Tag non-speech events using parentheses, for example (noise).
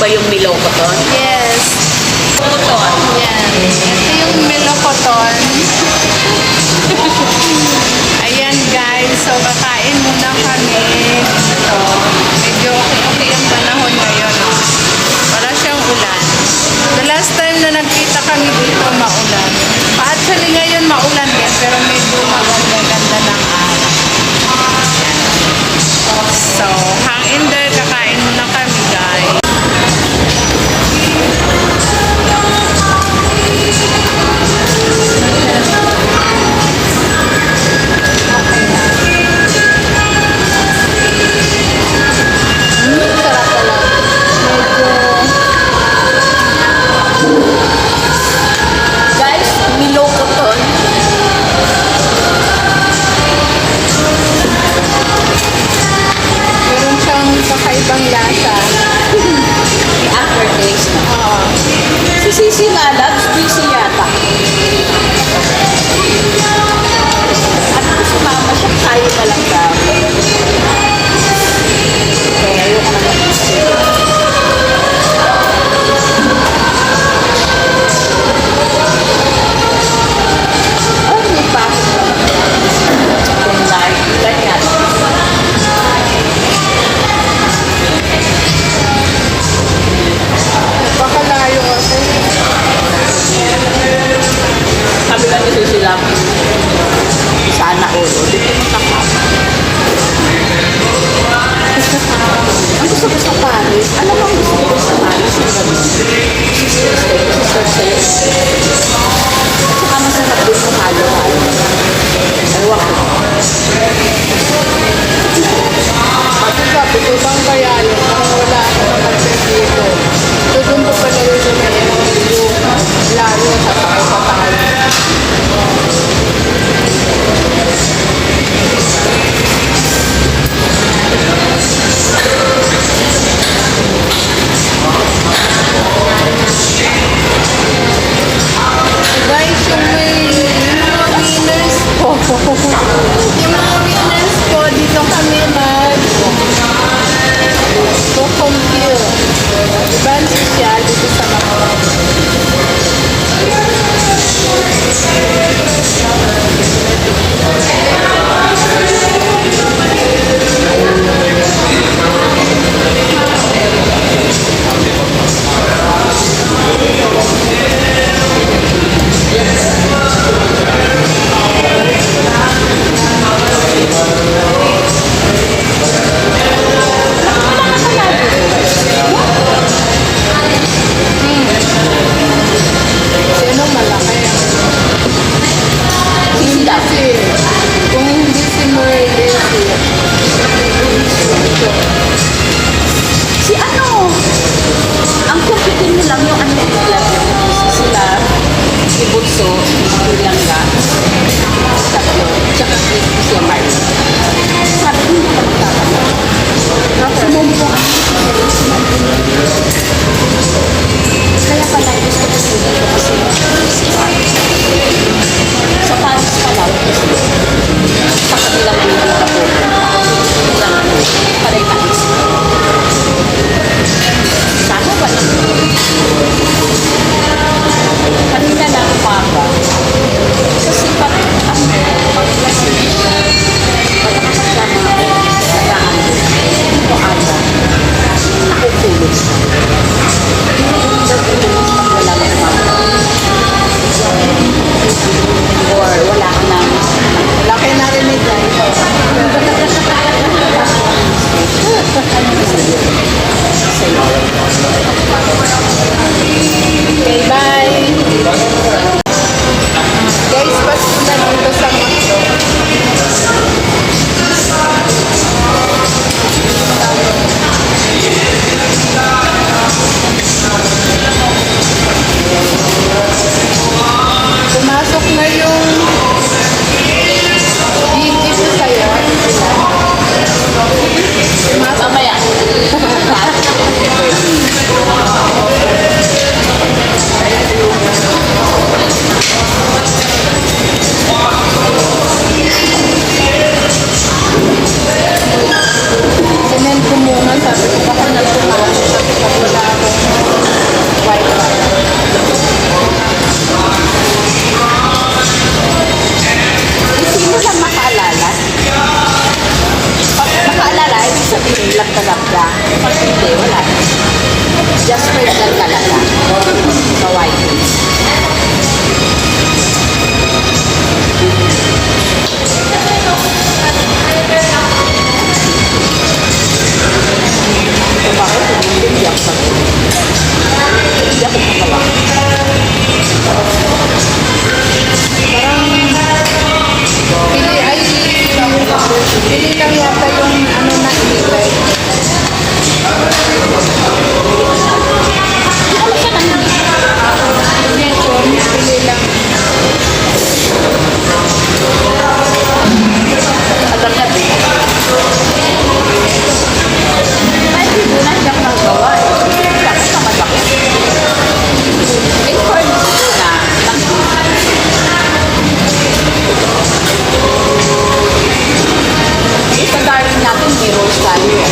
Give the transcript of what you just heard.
ba yung Milo Cotton? Yes. Cotton. Yan. Ito yung Melocoton. (laughs) Ayan guys, so kakain muna kami. Ito. Medyo okay ang Si Sisi nga, loves busy yata. At sumama siya, tayo na lang daw. Sana all. Di ko makakapa. Ang gusto ko sa Paris, alam mo ang gusto ko sa Paris, yung ganun. Sister stay, sister stay. Saka masarap din sa halo-halo. Ewan ko. Kasi sabi ko, bang kaya yun? Tsaka si si Amar. Sabi ko, hindi ka magkakala. Sumumpo ako. Kaya pala gusto ko sa dito kasi sa Paris pa lang далі.